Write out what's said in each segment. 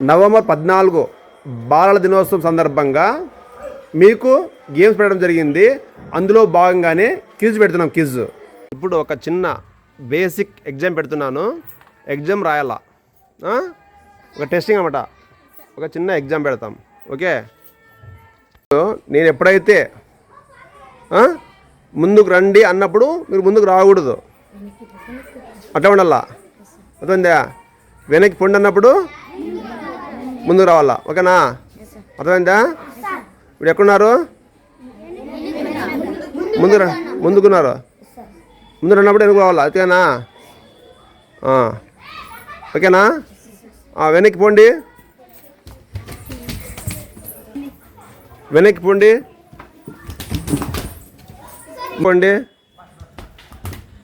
November పద్నాలుగు బాలల దినోత్సవం సందర్భంగా మీకు గేమ్స్ పెట్టడం జరిగింది. అందులో భాగంగానే క్విజ్ పెడుతున్నాం క్విజ్ ఇప్పుడు ఒక చిన్న బేసిక్ ఎగ్జామ్ పెడుతున్నాను. ఎగ్జామ్ రాయాలా? ఒక టెస్టింగ్ అనమాట ఒక చిన్న ఎగ్జామ్ పెడతాం. ఓకే నేను ఎప్పుడైతే ముందుకు రండి అన్నప్పుడు మీరు ముందుకు రాకూడదు. అట్లా ఉండాలా? అర్థమైందా? వెనక్కి పొండి అన్నప్పుడు ముందుకు రావాలా? ఓకేనా? అర్థమైందా? ఇప్పుడు ఎక్కడున్నారు? ముందు ముందుకున్నారు. ముందు రన్నప్పుడు వెనక్కి రావాలా ఓకేనా ఆ. ఓకేనా? వెనక్కి పోండి. వెనక్కి పోండి. పోండి.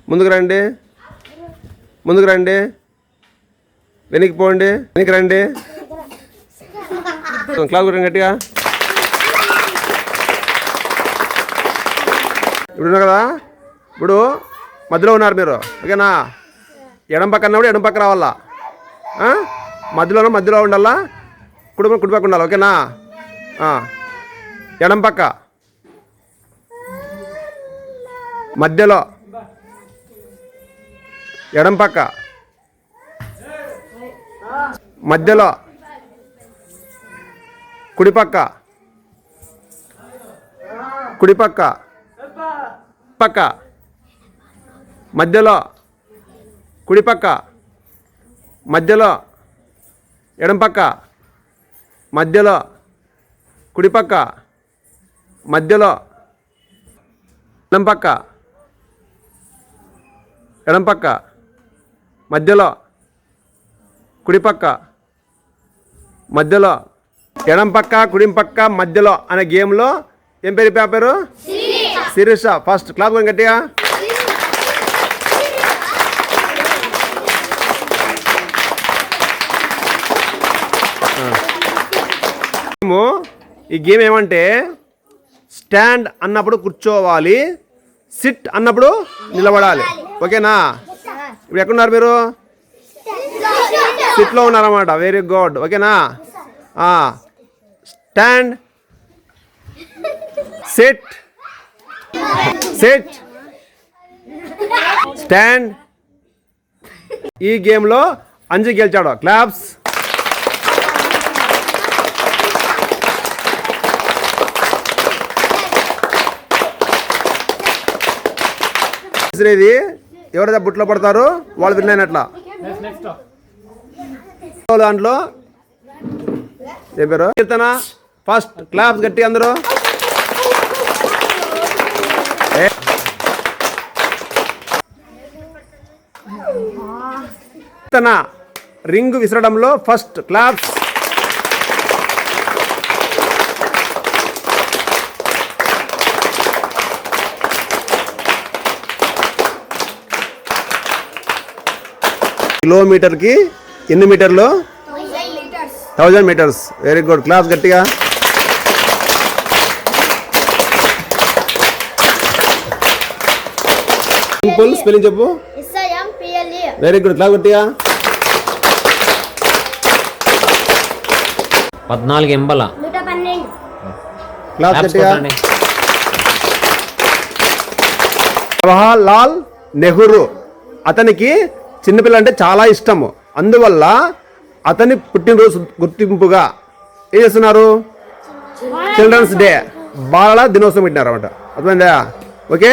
ముందుకు రండి. ముందుకు రండి. వెనక్కి పోండి. వెనక్కి రండి. క్లాస్ కొట్టండి గట్టిగా. ఇప్పుడు ఉన్నారు కదా? ఇప్పుడు మధ్యలో ఉన్నారు మీరు. ఓకేనా? ఎడం పక్క అన్నప్పుడు ఎడం పక్క రావాలా? మధ్యలో మధ్యలో ఉండాలా? కుటుంబం కుటుంబ పక్క ఉండాలి? ఓకేనా? ఎడం పక్క. మధ్యలో. ఎడం పక్క. మధ్యలో. కుడిపక్క. కుడిపక్క. పక్క. మధ్యలో. కుడిపక్క. మధ్యలో. ఎడంపక్క మధ్యలో. కుడిపక్క. మధ్యలో. ఎడంపక్క ఎడంపక్క మధ్యలో. కుడిపక్క. మధ్యలో. ఎడం పక్క కుడి పక్క మధ్యలో అనే గేమ్లో ఏం పేరు పేపరు? శిరీష. ఫస్ట్ క్లాస్ కొని గట్టిగా. ఈ గేమ్ ఏమంటే స్టాండ్ అన్నప్పుడు కూర్చోవాలి సిట్ అన్నప్పుడు నిలబడాలి. ఓకేనా? ఇప్పుడు ఎక్కడున్నారు మీరు? సిట్లో ఉన్నారన్నమాట. వెరీ గుడ్ ఓకేనా? స్టాండ్ సెట్ సెట్ స్టాండ్ ఈ గేమ్లో అంజు గెలిచాడు. క్లాప్స్ విసిరేది. ఎవరైతే బుట్లో పడతారో? వాళ్ళు విన్ అయినట్లా. దాంట్లో ఏం పేరు? కీర్తన. ఫస్ట్ క్లాప్స్ గట్టి అందరూ. కీర్తన రింగ్ విసరడంలో ఫస్ట్ క్లాప్స్. కిలోమీటర్కి ఎన్ని మీటర్లు? Thousand meters. Very good. Claps గట్టిగా. సింపుల్ స్పెల్లింగ్ చెప్పు. S I M P L E very good class గట్టిగా పద్నాలుగు ఎంబల. క్లాస్ గట్టిగా కొట్టండి. జవహర్ లాల్ నెహ్రూ. అతనికి చిన్నపిల్ల అంటే చాలా ఇష్టము. అందువల్ల అతని పుట్టినరోజు గుర్తింపుగా ఏం చేస్తున్నారు? చిల్డ్రన్స్ డే బాలల దినోత్సవం పెట్టినారు అనమాట అర్థమైందా? ఓకే?